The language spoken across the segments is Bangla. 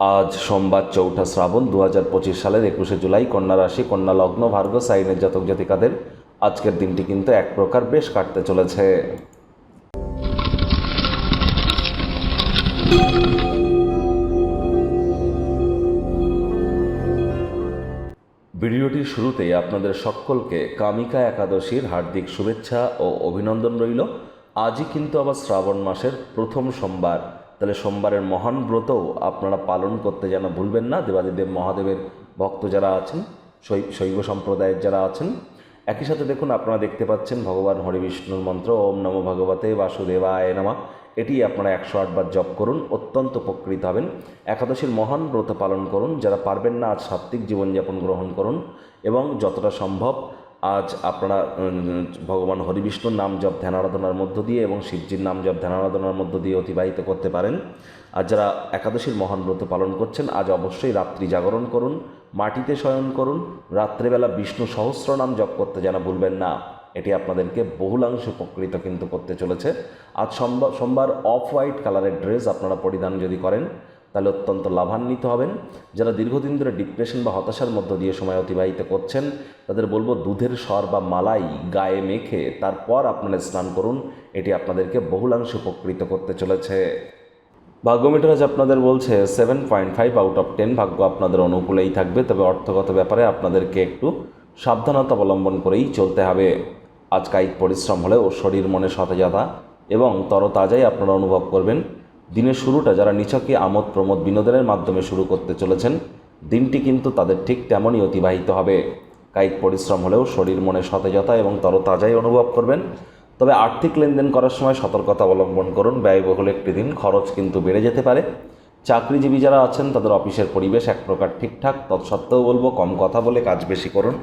আজ সোমবার চৌঠা শ্রাবণ দু হাজার পঁচিশ সালের একুশে জুলাই কন্যা রাশি, কন্যা লগ্ন, ভার্গ, সাইনের জাতক জাতিকাদের আজকের দিনটি কিন্তু এক প্রকার বেশ কাটতে চলেছে। ভিডিওটির শুরুতেই আপনাদের সকলকে কামিকা একাদশীর হার্দিক শুভেচ্ছা ও অভিনন্দন রইল। আজই কিন্তু আবার শ্রাবণ মাসের প্রথম সোমবার। তাহলে সোমবারের মহান ব্রতও আপনারা পালন করতে যেন ভুলবেন না। দেবাদিদেব মহাদেবের ভক্ত যারা আছেন শৈব সম্প্রদায়ের যারা আছেন, একই সাথে দেখুন আপনারা দেখতে পাচ্ছেন ভগবান হরিবিষ্ণুর মন্ত্র, ওম নমো ভগবতে বাসুদেবায় নামা। এটি আপনারা একশো আটবার জপ করুন, অত্যন্ত উপকৃত হবেন। একাদশীর মহান ব্রত পালন করুন, যারা পারবেন না আজ সাত্ত্বিক জীবনযাপন গ্রহণ করুন, এবং যতটা সম্ভব আজ আপনারা ভগবান হরিবিষ্ণুর নাম জপ ধ্যান আরাধনার মধ্য দিয়ে এবং শিবজির নাম জপ ধ্যান আরাধনার মধ্য দিয়ে অতিবাহিত করতে পারেন। আর যারা একাদশীর মহান ব্রত পালন করছেন, আজ অবশ্যই রাত্রি জাগরণ করুন, মাটিতে শয়ন করুন, রাত্রেবেলা বিষ্ণু সহস্র নাম জপ করতে যেন ভুলবেন না। এটি আপনাদেরকে বহুলাংশ উপকৃত কিন্তু করতে চলেছে। আজ সোমবার অফ হোয়াইট কালারের ড্রেস আপনারা পরিধান যদি করেন তাহলে অত্যন্ত লাভান্বিত হবেন। যারা দীর্ঘদিন ধরে ডিপ্রেশন বা হতাশার মধ্য দিয়ে সময় অতিবাহিত করছেন, তাদের বলব দুধের স্বর বা মালাই গায়ে মেখে তারপর আপনারা স্নান করুন। এটি আপনাদেরকে বহুলাংশে উপকৃত করতে চলেছে। ভাগ্যমিটার আজ আপনাদের বলছে seven point five out of ten ভাগ্য আপনাদের অনুকূলেই থাকবে, তবে অর্থগত ব্যাপারে আপনাদেরকে একটু সাবধানতা অবলম্বন করেই চলতে হবে। আজ কায়িক পরিশ্রম হলেও শরীর মনে সতেজতা এবং তরতাজাই আপনারা অনুভব করবেন। দিনের শুরুটা যারা নিছকে আমোদ প্রমোদ বিনোদনের মাধ্যমে শুরু করতে চলেছেন, দিনটি কিন্তু তাদের ঠিক তেমনই অতিবাহিত হবে। কায়িক পরিশ্রম হলেও শরীর মনে সতেজতা এবং তরতাজাই অনুভব করবেন। তবে আর্থিক লেনদেন করার সময় সতর্কতা অবলম্বন করুন। ব্যয়বহুল একটি দিন, খরচ কিন্তু বেড়ে যেতে পারে। চাকরিজীবী যারা আছেন, তাদের অফিসের পরিবেশ এক প্রকার ঠিকঠাক, তৎসত্ত্বেও বলব, কম কথা বলে কাজ বেশি করুন।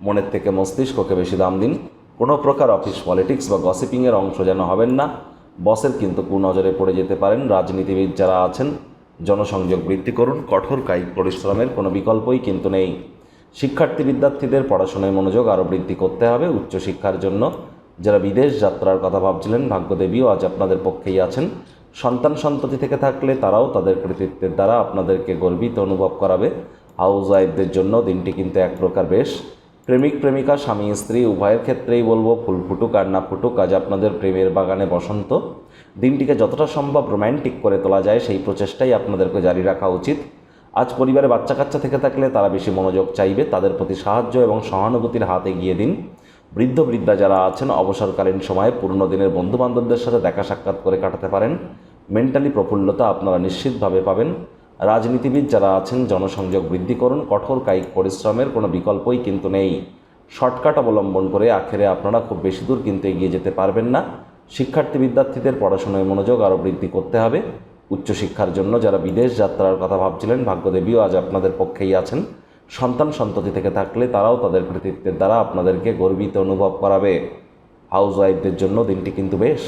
মনের থেকে মস্তিষ্ককে বেশি দাম দিন। কোনো প্রকার অফিস পলিটিক্স বা গসিপিংয়ের অংশ যেন হবেন না। বসের কিন্তু কুনজরে পড়ে যেতে পারেন রাজনীতিবিদ যারা আছেন। জনসংযোগ বৃদ্ধি করুন, কঠোর কায়িক পরিশ্রমের কোনো বিকল্পই কিন্তু নেই। শিক্ষার্থী বিদ্যার্থীদের পড়াশোনায় মনোযোগ আরও বৃদ্ধি করতে হবে উচ্চশিক্ষার জন্য। যারা বিদেশ যাত্রার কথা ভাবছিলেন, ভাগ্যদেবীও আজ আপনাদের পক্ষেই আছেন। সন্তান সন্ততি থেকে থাকলে তারাও তাদের কৃতিত্বের দ্বারা আপনাদেরকে গর্বিত অনুভব করাবে। হাউস ওয়াইফদের জন্য দিনটি কিন্তু এক প্রকার বেশ। প্রেমিক, প্রেমিকা, স্বামী, স্ত্রী, উভয়ের ক্ষেত্রেই বলব, ফুল ফুটুক আর না ফুটুক, আজ আপনাদের প্রেমের বাগানে বসন্ত। দিনটিকে যতটা সম্ভব রোম্যান্টিক করে তোলা যায়, সেই প্রচেষ্টাই আপনাদেরকে জারি রাখা উচিত। আজ পরিবারে বাচ্চা কাচ্চা থেকে থাকলে তারা বেশি মনোযোগ চাইবে, তাদের প্রতি সাহায্য এবং সহানুভূতির হাত এগিয়ে দিন। বৃদ্ধ, বৃদ্ধা যারা আছেন, অবসরকালীন সময়ে পুরনো দিনের বন্ধু বান্ধবদের সাথে দেখা সাক্ষাৎ করে কাটাতে পারেন। মেন্টালি প্রফুল্লতা আপনারা নিশ্চিতভাবে পাবেন। রাজনীতিবিদ যারা আছেন, জনসংযোগ বৃদ্ধি করুন, কঠোর কায়িক পরিশ্রমের কোনো বিকল্পই কিন্তু নেই। শর্টকাট অবলম্বন করে আখেরে আপনারা খুব বেশি দূর কিন্তু এগিয়ে যেতে পারবেন না। শিক্ষার্থী বিদ্যার্থীদের পড়াশোনায় মনোযোগ আরও বৃদ্ধি করতে হবে। উচ্চশিক্ষার জন্য যারা বিদেশ যাত্রার কথা ভাবছিলেন, ভাগ্যদেবীও আজ আপনাদের পক্ষেই আছেন। সন্তান সন্ততি থেকে থাকলে তারাও তাদের কৃতিত্বের দ্বারা আপনাদেরকে গর্বিত অনুভব করাবে। হাউস ওয়াইফদের জন্য দিনটি কিন্তু বেশ